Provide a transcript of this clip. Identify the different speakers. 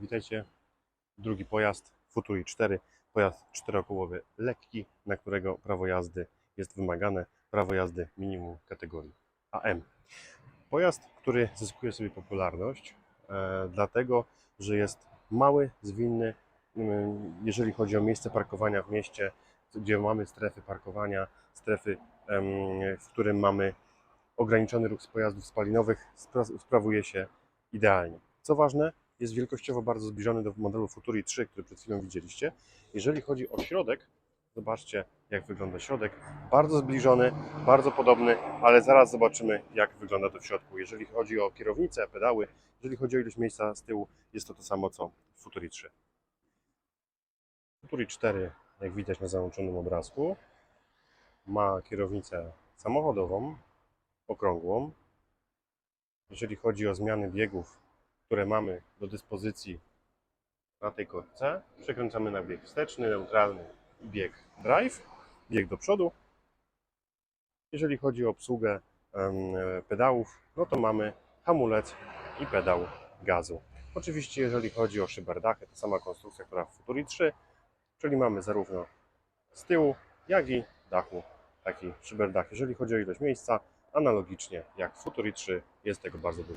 Speaker 1: Witajcie. Drugi pojazd Futuri 4. Pojazd czterokołowy lekki, na którego prawo jazdy jest wymagane. Prawo jazdy minimum kategorii AM. Pojazd, który zyskuje sobie popularność, e, dlatego że jest mały, zwinny. mm, Jeżeli chodzi o miejsce parkowania w mieście, gdzie mamy strefy parkowania, strefy, w którym mamy ograniczony ruch z pojazdów spalinowych, spra- sprawuje się idealnie. Co ważne, jest wielkościowo bardzo zbliżony do modelu Futuri 3, który przed chwilą widzieliście. Jeżeli chodzi o środek, zobaczcie jak wygląda środek. Bardzo zbliżony, bardzo podobny, ale zaraz zobaczymy jak wygląda to w środku. Jeżeli chodzi o kierownicę, pedały, jeżeli chodzi o ilość miejsca z tyłu, jest to to samo co w Futuri 3. Futuri 4, jak widać na załączonym obrazku, ma kierownicę samochodową, okrągłą. Jeżeli chodzi o zmiany biegów, które mamy do dyspozycji na tej kotce, przekręcamy na bieg wsteczny, neutralny bieg drive, bieg do przodu. Jeżeli chodzi o obsługę pedałów, no to mamy hamulec i pedał gazu. Oczywiście jeżeli chodzi o szyberdachę, to sama konstrukcja, która w Futuri 3, czyli mamy zarówno z tyłu, jak i dachu taki szyberdach. Jeżeli chodzi o ilość miejsca, analogicznie jak w Futuri 3 jest tego bardzo dużo.